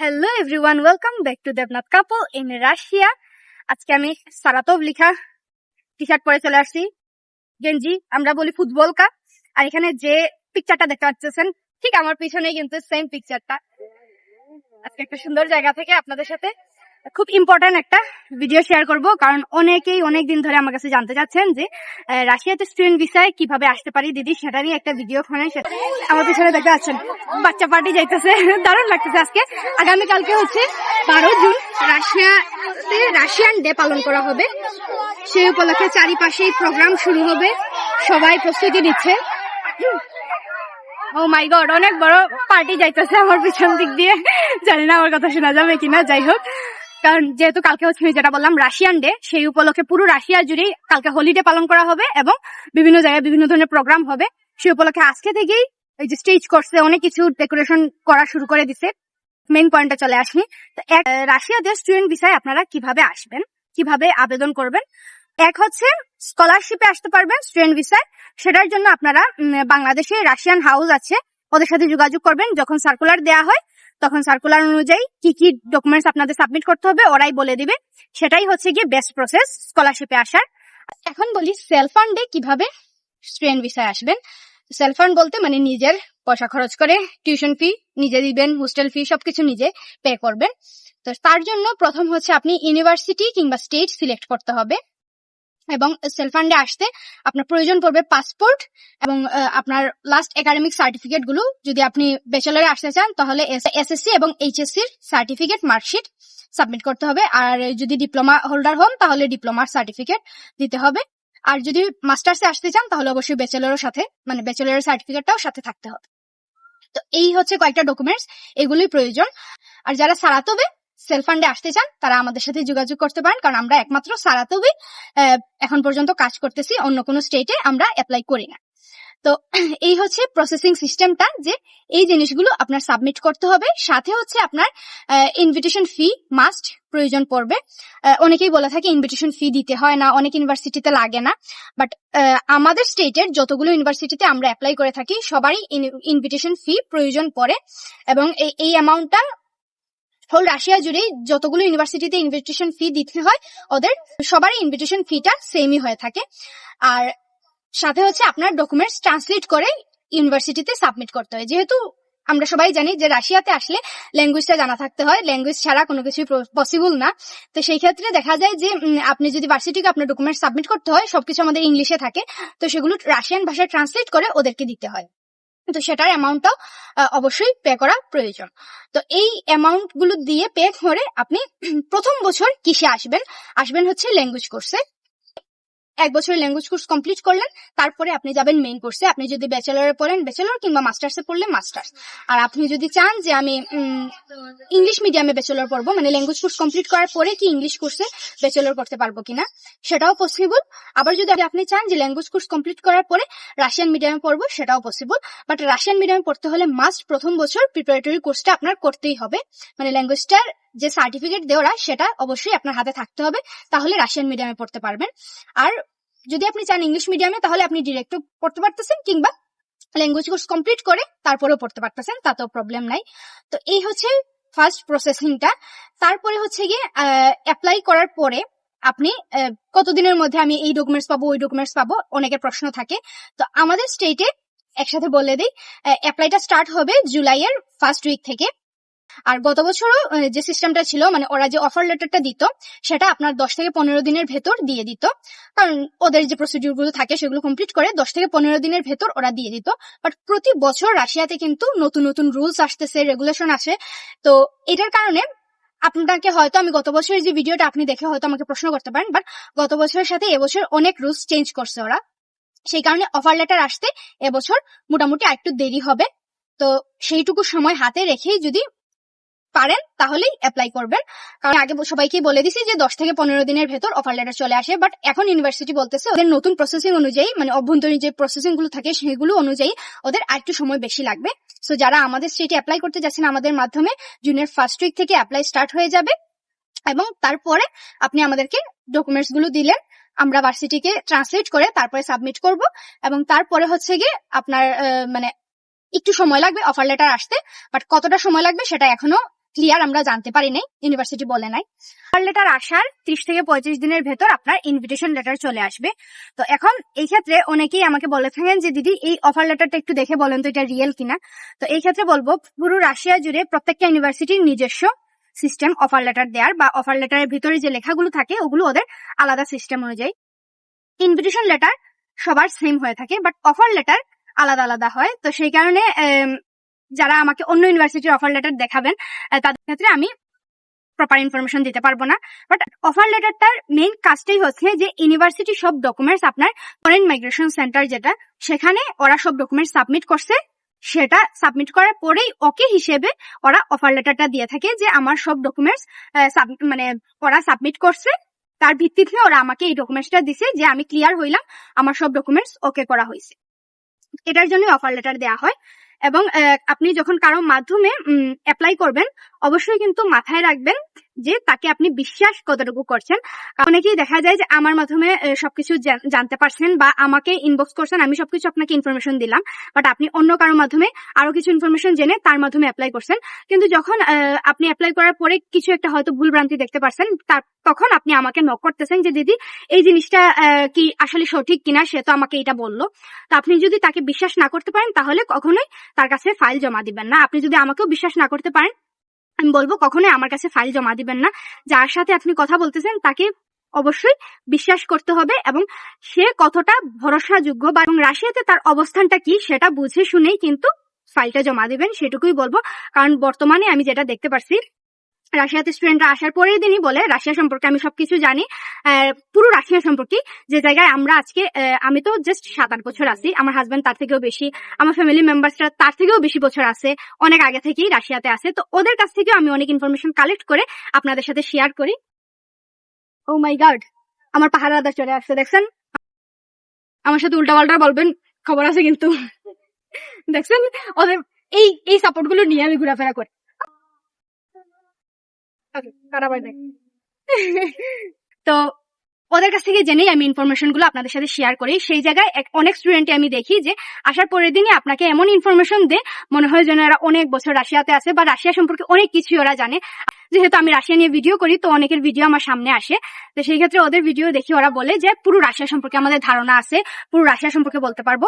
Hello everyone welcome back to Debnath couple in Russia আজকে আমি সারাতব লিখা টি শার্ট পরে চলে আসছি। গেঞ্জি, আমরা বলি ফুটবল কা আর এখানে যে পিকচারটা দেখতে পাচ্ছেন, ঠিক আমার পিছনে কিন্তু সেম পিকচারটা আজকে একটা সুন্দর জায়গা থেকে আপনাদের সাথে খুব ইম্পর্টেন্ট একটা ভিডিও শেয়ার করব। কারণ অনেকেই অনেক দিন ধরে আমার কাছে জানতে চাচ্ছেন যে রাশিয়াতে স্টুডেন্ট ভিসায় কীভাবে আসতে পারি? দিদি, সেটা নিয়ে একটা ভিডিও ফোনে আমার পিছনে দেখতে পাচ্ছেন, বাচ্চা পার্টি যাইতেছে। দারুণ লাগতেছে আজকে। আগামীকালকে হচ্ছে বারো জুন রাশিয়াতে রাশিয়ান ডে পালন করা হবে। সেই উপলক্ষে চারিপাশেই প্রোগ্রাম শুরু হবে। সবাই প্রস্তুতি নিচ্ছে। ও মাই গড অনেক বড় পার্টি যাইতেছে আমার পিছন দিক দিয়ে। জানি না আমার কথা শোনা যাবে কিনা, যাই হোক। কারণ যেহেতু কালকে হচ্ছে আমি যেটা বললাম রাশিয়ান ডে সেই উপলক্ষে পুরো রাশিয়া জুড়েই কালকে হোলিডে পালন করা হবে এবং বিভিন্ন জায়গায় বিভিন্ন ধরনের প্রোগ্রাম হবে। সেই উপলক্ষে আজকে থেকেই এই যে স্টেজ করছে অনেক কিছু ডেকোরেশন করা শুরু করে দিছে। মেইন পয়েন্টে চলে আসনি। তো এক রাশিয়াতে স্টুডেন্ট ভিসায় আপনারা কীভাবে আসবেন, কীভাবে আবেদন করবেন? এক হচ্ছে স্কলারশিপে আসতে পারবেন স্টুডেন্ট ভিসায় সেটার জন্য আপনারা বাংলাদেশে রাশিয়ান হাউস আছে। ওদের সাথে যোগাযোগ করবেন। যখন সার্কুলার দেয়া হয় তখন সার্কুলার অনুযায়ী কি কি ডকুমেন্টস আপনাদের সাবমিট করতে হবে, ওরাই বলে দিবে। সেটাই হচ্ছে গিয়ে বেস্ট প্রসেস স্কলারশিপে আসার। এখন বলি সেলফ ফান্ডে কীভাবে স্টুডেন্ট ভিসায় আসবেন। সেলফ ফান্ড বলতে মানে নিজের পয়সা খরচ করে টিউশন ফি নিজে দিবেন হোস্টেল ফি সবকিছু নিজে পে করবেন। তো তার জন্য প্রথম হচ্ছে আপনি ইউনিভার্সিটি কিংবা স্টেট সিলেক্ট করতে হবে। এবং সেলফ ফান্ডে আসতে আপনার প্রয়োজন পড়বে পাসপোর্ট এবং আপনার লাস্ট একাডেমিক সার্টিফিকেটগুলো যদি আপনি ব্যাচেলারে আসতে চান, তাহলে এস এসএসসি এবং এইচএসসি সার্টিফিকেট মার্কশিট সাবমিট করতে হবে। আর যদি ডিপ্লোমা হোল্ডার হন, তাহলে ডিপ্লোমার সার্টিফিকেট দিতে হবে। আর যদি মাস্টার্সে আসতে চান, তাহলে অবশ্যই ব্যাচেলরের সাথে মানে ব্যাচেলরের সার্টিফিকেটটাও সাথে থাকতে হবে। তো এই হচ্ছে কয়েকটা ডকুমেন্টস এগুলোই প্রয়োজন। আর যারা সারাতবে সেলফ ফান্ডে আসতে চান, তারা আমাদের সাথে যোগাযোগ করতে পারেন। কারণ আমরা একমাত্র সারাতবে এখন পর্যন্ত কাজ করতেছি, অন্য কোনো স্টেটে আমরা অ্যাপ্লাই করি না। তো এই হচ্ছে প্রসেসিং সিস্টেমটা যে এই জিনিসগুলো আপনার সাবমিট করতে হবে। সাথে হচ্ছে আপনার ইনভিটেশন ফি মাস্ট প্রয়োজন পড়বে। অনেকেই বলে থাকে ইনভিটেশন ফি দিতে হয় না, অনেক ইউনিভার্সিটিতে লাগে না। বাট আমাদের স্টেটের যতগুলো ইউনিভার্সিটিতে আমরা অ্যাপ্লাই করে থাকি, সবারই ইনভিটেশন ফি প্রয়োজন পড়ে। এবং এই অ্যামাউন্টটা হোল রাশিয়া জুড়ে যতগুলো ইউনিভার্সিটিতে ইনভিটেশন ফি দিতে হয়, ওদের সবারই ইনভিটেশন ফিটা সেমই হয়ে থাকে। আর সাথে হচ্ছে আপনার ডকুমেন্টস ট্রান্সলেট করে ইউনিভার্সিটিতে সাবমিট করতে হয়। যেহেতু আমরা সবাই জানি যে রাশিয়াতে আসলে ল্যাঙ্গুয়েজটা জানা থাকতে হয় ল্যাঙ্গুয়েজ ছাড়া কোনো কিছুই পসিবল না। তো সেই ক্ষেত্রে দেখা যায় যে আপনি যদি ভার্সিটিকে আপনার ডকুমেন্ট সাবমিট করতে হয়, সবকিছু আমাদের ইংলিশে থাকে, তো সেগুলো রাশিয়ান ভাষায় ট্রান্সলেট করে ওদেরকে দিতে হয়। তো সেটার অ্যামাউন্টটাও অবশ্যই পে করা প্রয়োজন। তো এই অ্যামাউন্টগুলো দিয়ে পে করে আপনি প্রথম বছর কিসে আসবেন? আসবেন হচ্ছে ল্যাঙ্গুয়েজ কোর্সে এক বছরের ল্যাঙ্গুয়েজ কোর্স কমপ্লিট করলেন, তারপরে আপনি যাবেন মেইন কোর্সে আপনি যদি ব্যাচেলরে পড়েন ব্যাচেলর কিংবা মাস্টার্সে পড়লে মাস্টার্স আর আপনি যদি চান যে আমি ইংলিশ মিডিয়ামে ব্যাচেলর পড়ব মানে ল্যাঙ্গুয়েজ কোর্স কমপ্লিট করার পরে কি ইংলিশ কোর্সে ব্যাচেলর করতে পারব কিনা, সেটাও পসিবল আবার যদি আপনি চান যে ল্যাঙ্গুয়েজ কোর্স কমপ্লিট করার পরে রাশিয়ান মিডিয়ামে পড়ব, সেটাও পসিবল বাট রাশিয়ান মিডিয়ামে পড়তে হলে মাস্ট প্রথম বছর প্রিপারেটরি কোর্সটা আপনার করতেই হবে। মানে ল্যাঙ্গুয়েজটার যে সার্টিফিকেট দেওয়া সেটা অবশ্যই আপনার হাতে থাকতে হবে। তাহলে রাশিয়ান মিডিয়ামে পড়তে পারবেন। আর যদি আপনি চান ইংলিশ মিডিয়ামে তাহলে আপনি ডিরেক্টও পড়তে পারতেছেন, কিংবা ল্যাঙ্গুয়েজ কোর্স কমপ্লিট করে তারপরেও পড়তে পারতেছেন, তাতেও প্রবলেম নাই। তো এই হচ্ছে ফার্স্ট প্রসেসিংটা তারপরে হচ্ছে গিয়ে অ্যাপ্লাই করার পরে আপনি কতদিনের মধ্যে আমি এই ডকুমেন্টস পাবো, ওই ডকুমেন্টস পাবো অনেকের প্রশ্ন থাকে। তো আমাদের স্টেটে একসাথে বলে দিই অ্যাপ্লাইটা স্টার্ট হবে জুলাইয়ের ফার্স্ট উইক থেকে। আর গত বছরও যে সিস্টেমটা ছিল মানে ওরা যে অফার লেটারটা দিত, সেটা আপনার দশ থেকে পনেরো দিনের ভেতর দিয়ে দিত। কারণ ওদের যে প্রসিডিউরগুলো থাকে, সেগুলো কমপ্লিট করে দশ থেকে পনেরো দিনের ভেতর ওরা দিয়ে দিত। বাট প্রতি বছর রাশিয়াতে কিন্তু নতুন নতুন রুলস আসতেছে রেগুলেশন আসে। তো এটার কারণে আপনাকে হয়তো, আমি গত বছরের যে ভিডিওটা আপনি দেখে হয়তো আমাকে প্রশ্ন করতে পারেন বাট গত বছরের সাথে এবছর অনেক রুলস চেঞ্জ করছে ওরা। সেই কারণে অফার লেটার আসতে এবছর মোটামুটি আর একটু দেরি হবে। তো সেইটুকু সময় হাতে রেখেই যদি পারেন, তাহলেই অ্যাপ্লাই করবেন। কারণ আগে সবাইকে বলে দিছি যে দশ থেকে পনেরো দিনের ভেতর অফার লেটার চলে আসে বাট এখন ইউনিভার্সিটি বলতেছে ওদের নতুন প্রসেসিং অনুযায়ী মানে অভ্যন্তরীণ যে প্রসেসিংগুলো থাকে সেগুলো অনুযায়ী ওদের আরেকটু সময় বেশি লাগবে। সো যারা আমাদের স্টেটে অ্যাপ্লাই করতে যাচ্ছেন আমাদের মাধ্যমে জুনের ফার্স্ট উইক থেকে অ্যাপ্লাই স্টার্ট হয়ে যাবে। এবং তারপরে আপনি আমাদেরকে ডকুমেন্টসগুলো দিলেন, আমরা ভার্সিটিকে ট্রান্সলেট করে তারপরে সাবমিট করব। এবং তারপরে হচ্ছে গিয়ে আপনার মানে একটু সময় লাগবে অফার লেটার আসতে বাট কতটা সময় লাগবে সেটা এখনও ক্লিয়ার আমরা জানতে পারি নাই ইউনিভার্সিটি বলে নাই। অফার লেটার আসার ত্রিশ থেকে পঁয়ত্রিশ দিনের ভেতর আপনার ইনভিটেশন লেটার চলে আসবে। তো এখন এই ক্ষেত্রে অনেকেই আমাকে বলে থাকেন যে, দিদি, এই অফার লেটারটা একটু দেখে বলেন তো, এটা রিয়েল কিনা? তো এই ক্ষেত্রে বলব, পুরো রাশিয়া জুড়ে প্রত্যেকটা ইউনিভার্সিটির নিজস্ব সিস্টেম অফার লেটার দেওয়ার বা অফার লেটারের ভিতরে যে লেখাগুলো থাকে, ওগুলো ওদের আলাদা সিস্টেম অনুযায়ী। ইনভিটেশন লেটার সবার সেম হয়ে থাকে বাট অফার লেটার আলাদা আলাদা হয়। তো সেই কারণে যারা আমাকে অন্য ইউনিভার্সিটির অফার লেটার দেখাবেন তাদের ক্ষেত্রে আমি প্রপার ইনফরমেশন দিতে পারব না। বাট অফার লেটারটার মেইন কাজটাই হচ্ছে যে ইউনিভার্সিটি সব ডকুমেন্টস আপনার ফরেন মাইগ্রেশন সেন্টার যেটা, সেখানে ওরা সব ডকুমেন্টস সাবমিট করছে। সেটা সাবমিট করার পরেই ওকে হিসেবে ওরা অফার লেটারটা দিয়ে থাকে যে, আমার সব ডকুমেন্টস মানে ওরা সাবমিট করছে। তার ভিত্তিতে ওরা আমাকে এই ডকুমেন্টসটা দিছে যে, আমি ক্লিয়ার হইলাম, আমার সব ডকুমেন্টস ওকে করা হয়েছে এটার জন্য অফার লেটার দেওয়া হয়। এবং আপনি যখন কারও মাধ্যমে অ্যাপ্লাই করবেন অবশ্যই কিন্তু মাথায় রাখবেন যে তাকে আপনি বিশ্বাস কতটুকু করছেন, অনেকেই দেখা যায় যে আমার মাধ্যমে সবকিছু জানতে পারছেন বা আমাকে ইনবক্স করছেন, আমি সবকিছু আপনাকে ইনফরমেশন দিলাম বাট আপনি অন্য কারও মাধ্যমে আরও কিছু ইনফরমেশন জেনে তার মাধ্যমে অ্যাপ্লাই করছেন। কিন্তু যখন আপনি অ্যাপ্লাই করার পরে কিছু একটা হয়তো ভুল ভ্রান্তি দেখতে পারছেন তখন আপনি আমাকে নক করতেছেন যে, দিদি, এই জিনিসটা কি আসলে সঠিক কিনা, সে তো আমাকে এটা বলল। তো আপনি যদি তাকে বিশ্বাস না করতে পারেন, তাহলে কখনোই তার কাছে ফাইল জমা দিবেন না। আপনি যদি আমাকেও বিশ্বাস না করতে পারেন আমি বলব কখনোই আমার কাছে ফাইল জমা দিবেন না। যার সাথে আপনি কথা বলতেছেন, তাকে অবশ্যই বিশ্বাস করতে হবে এবং সে কতটা ভরসাযোগ্য বা এবং রাশিয়াতে তার অবস্থানটা কি সেটা বুঝে শুনেই কিন্তু ফাইলটা জমা দিবেন, সেটুকুই বলব। কারণ বর্তমানে আমি যেটা দেখতে পারছি রাশিয়াতে স্টুডেন্টরা আসার পরের দিনই বলে, রাশিয়া সম্পর্কে আমি সবকিছু জানি। পুরো রাশিয়া সম্পর্কে যে জায়গায় আমরা আজকে আমি তো জাস্ট সাত আট বছর আছি। আমার হাজবেন্ড তার থেকেও বেশি, আমার ফ্যামিলি মেম্বার্সরা তার থেকেও বেশি বছর আছে। অনেক আগে থেকেই রাশিয়াতে আছে। তো ওদের কাছ থেকেও আমি অনেক ইনফরমেশন কালেক্ট করে আপনাদের সাথে শেয়ার করি। ও মাই গড আমার পাহাড়াদার চলে আসছে, দেখছেন? আমার সাথে উল্টা পাল্টা বলবেন, খবর আছে কিন্তু। দেখছেন? ওদের এই এই সাপোর্টগুলো নিয়ে আমি ঘোরাফেরা করি। তো ওদের কাছ থেকে জেনেই আমি ইনফরমেশনগুলো আপনাদের সাথে শেয়ার করি। সেই জায়গায় অনেক স্টুডেন্টে আমি দেখি যে, আসার পরের দিনই আপনাকে এমন ইনফরমেশন দে মনে হয় যেন এরা অনেক বছর রাশিয়াতে আছে বা রাশিয়া সম্পর্কে অনেক কিছু ওরা জানে। যেহেতু আমি রাশিয়া নিয়ে ভিডিও করি, তো অনেকের ভিডিও আমার সামনে আসে। তো সেই ক্ষেত্রে ওদের ভিডিও দেখি ওরা বলে যে, পুরো রাশিয়া সম্পর্কে আমাদের ধারণা আছে, পুরো রাশিয়া সম্পর্কে বলতে পারব।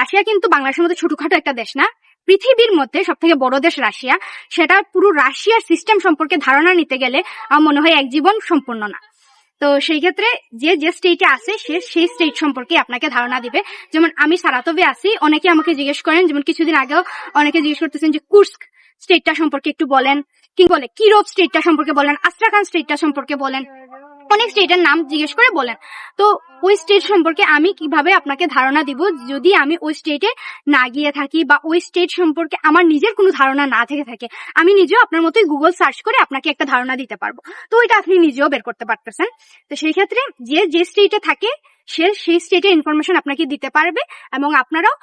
রাশিয়া কিন্তু বাংলাদেশের মধ্যে ছোটখাটো একটা দেশ না। পৃথিবীর মধ্যে সব থেকে বড় দেশ রাশিয়া, সেটা পুরো রাশিয়ার সিস্টেম সম্পর্কে ধারণা নিতে গেলে আমার মনে হয় এক জীবন সম্পূর্ণ না। তো সেই ক্ষেত্রে যে যে স্টেটে আছে, সে, সেই স্টেট সম্পর্কে আপনাকে ধারণা দিবে। যেমন আমি সারাতবে আছি, অনেকে আমাকে জিজ্ঞেস করেন, যেমন কিছুদিন আগেও অনেকে জিজ্ঞেস করতেছেন যে, কুর্স্ক স্টেটটা সম্পর্কে একটু বলেন কি বলে, কিরোপ স্টেটটা সম্পর্কে বলেন আস্ট্রাখান স্টেটটা সম্পর্কে বলেন। অনেক স্টেটের নাম জিজ্ঞেস করে বলেন। তো ওই স্টেট সম্পর্কে আমি কীভাবে আপনাকে ধারণা দিব? যদি আমি ওই স্টেটে না গিয়ে থাকি বা ওই স্টেট সম্পর্কে আমার নিজের কোনো ধারণা না থেকে থাকে, আমি নিজেও আপনার মতোই গুগল সার্চ করে আপনাকে একটা ধারণা দিতে পারব। তো ওইটা আপনি নিজেও বের করতে পারতেছেন। তো সেই ক্ষেত্রে যে যে স্টেটে থাকে, সে, সেই স্টেটের ইনফরমেশন আপনাকে দিতে পারবে এবং আপনারাও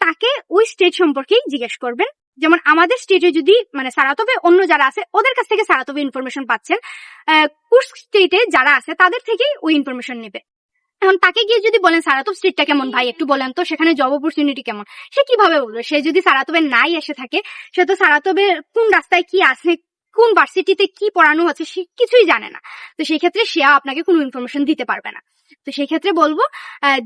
তাকে ওই স্টেট সম্পর্কেই জিজ্ঞেস করবেন। যেমন আমাদের স্টেটে যদি মানে সারাতবে অন্য যারা আছে, ওদের কাছ থেকে সারাতবে ইনফরমেশন পাচ্ছেন কুর্স স্টেটে যারা আছে, তাদের থেকেই ওই ইনফরমেশন নেবে। এখন তাকে গিয়ে যদি বলেন সারাতব স্ট্রিটটা কেমন? ভাই, একটু বলেন তো, সেখানে জব অপরচুনিটি কেমন? সে কীভাবে বলবে? সে যদি সারাতবে নাই এসে থাকে, সে তো সারাতবে কোন রাস্তায় কি আছে, কোন ভার্সিটিতে কি পড়ানো হচ্ছে, সে কিছুই জানে না। তো সেই ক্ষেত্রে সে আপনাকে কোনো ইনফরমেশন দিতে পারবে না। তো সেই ক্ষেত্রে বলব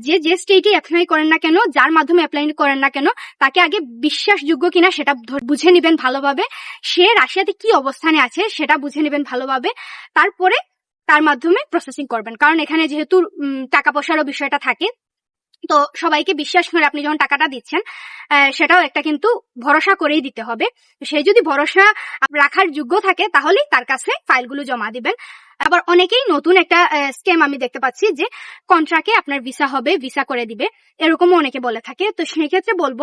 যে যে স্টেটে অ্যাপ্লাই করেন না কেন, যার মাধ্যমে অ্যাপ্লাই করেন না কেন, তাকে আগে বিশ্বাসযোগ্য কিনা সেটা বুঝে নেবেন ভালোভাবে। সে রাশিয়াতে কি অবস্থানে আছে সেটা বুঝে নেবেন ভালোভাবে। তারপরে তার মাধ্যমে প্রসেসিং করবেন। কারণ এখানে যেহেতু টাকা পয়সারও বিষয়টা থাকে, তো সবাইকে বিশ্বাস করে আপনি যখন টাকাটা দিচ্ছেন সেটাও একটা কিন্তু ভরসা করেই দিতে হবে। সে যদি ভরসা রাখার যোগ্য থাকে, তাহলেই তার কাছে ফাইলগুলো জমা দিবেন। আবার অনেকেই নতুন একটা স্কেম আমি দেখতে পাচ্ছি যে কন্ট্রাক্টে আপনার ভিসা হবে ভিসা করে দিবে। এরকমও অনেকে বলে থাকে। তো সেই ক্ষেত্রে বলব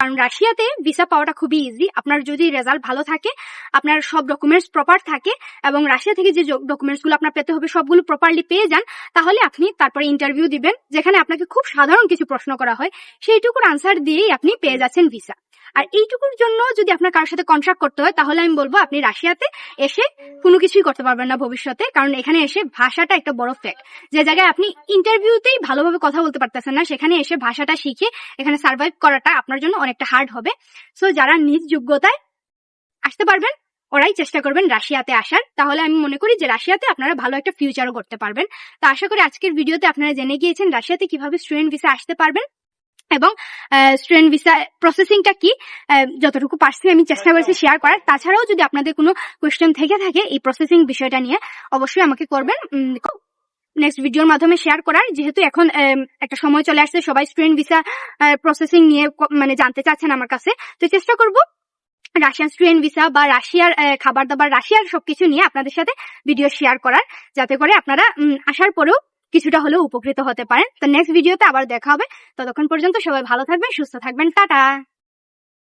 কারণ রাশিয়াতে ভিসা পাওয়াটা খুবই ইজি আপনার যদি রেজাল্ট ভালো থাকে, আপনার সব ডকুমেন্টস প্রপার থাকে এবং রাশিয়া থেকে যে ডকুমেন্টসগুলো আপনার পেতে হবে, সবগুলো প্রপারলি পেয়ে যান, তাহলে আপনি তারপরে ইন্টারভিউ দিবেন, যেখানে আপনাকে খুব সাধারণ কিছু প্রশ্ন করা হয়। সেইটুকুর আনসার দিয়েই আপনি পেয়ে যাচ্ছেন ভিসা আর এইটুকুর জন্য যদি আপনার কারোর সাথে কন্ট্রাক্ট করতে হয়, তাহলে আমি বলব আপনি রাশিয়াতে এসে কোনো কিছুই করতে পারবেন না ভবিষ্যতে, কারণ এখানে এসে ভাষাটা একটা বড় ফ্যাক্ট যে জায়গায় আপনি ইন্টারভিউতেই ভালোভাবে কথা বলতে পারতেছেন না, সেখানে এসে ভাষাটা শিখে এখানে সার্ভাইভ করাটা আপনার জন্য অনেকটা হার্ড হবে। সো যারা নিজ যোগ্যতায় আসতে পারবেন, ওরাই চেষ্টা করবেন রাশিয়াতে আসার। তাহলে আমি মনে করি যে রাশিয়াতে আপনারা ভালো একটা ফিউচারও করতে পারবেন। তো আশা করি আজকের ভিডিওতে আপনারা জেনে গিয়েছেন রাশিয়াতে কীভাবে স্টুডেন্ট ভিসা আসতে পারবেন। এবং স্টুডেন্ট ভিসা প্রসেসিংটা কি? যতটুকু পারছি আমি চেষ্টা করেছি শেয়ার করার। তাছাড়াও যদি আপনাদের কোনো কোয়েশ্চেন থেকে থাকে এই প্রসেসিং বিষয়টা নিয়ে, অবশ্যই আমাকে করবেন। নেক্সট ভিডিওর মাধ্যমে শেয়ার করার। যেহেতু এখন একটা সময় চলে আসছে, সবাই স্টুডেন্ট ভিসা প্রসেসিং নিয়ে মানে জানতে চাচ্ছেন আমার কাছে। তো চেষ্টা করব রাশিয়ান স্টুডেন্ট ভিসা বা রাশিয়ার খাবার দাবার রাশিয়ার সবকিছু নিয়ে আপনাদের সাথে ভিডিও শেয়ার করার। যাতে করে আপনারা আসার পরেও কিছুটা হলেও উপকৃত হতে পারেন। তো নেক্সট ভিডিওতে আবার দেখা হবে। ততক্ষণ পর্যন্ত সবাই ভালো থাকবেন, সুস্থ থাকবেন। টাটা!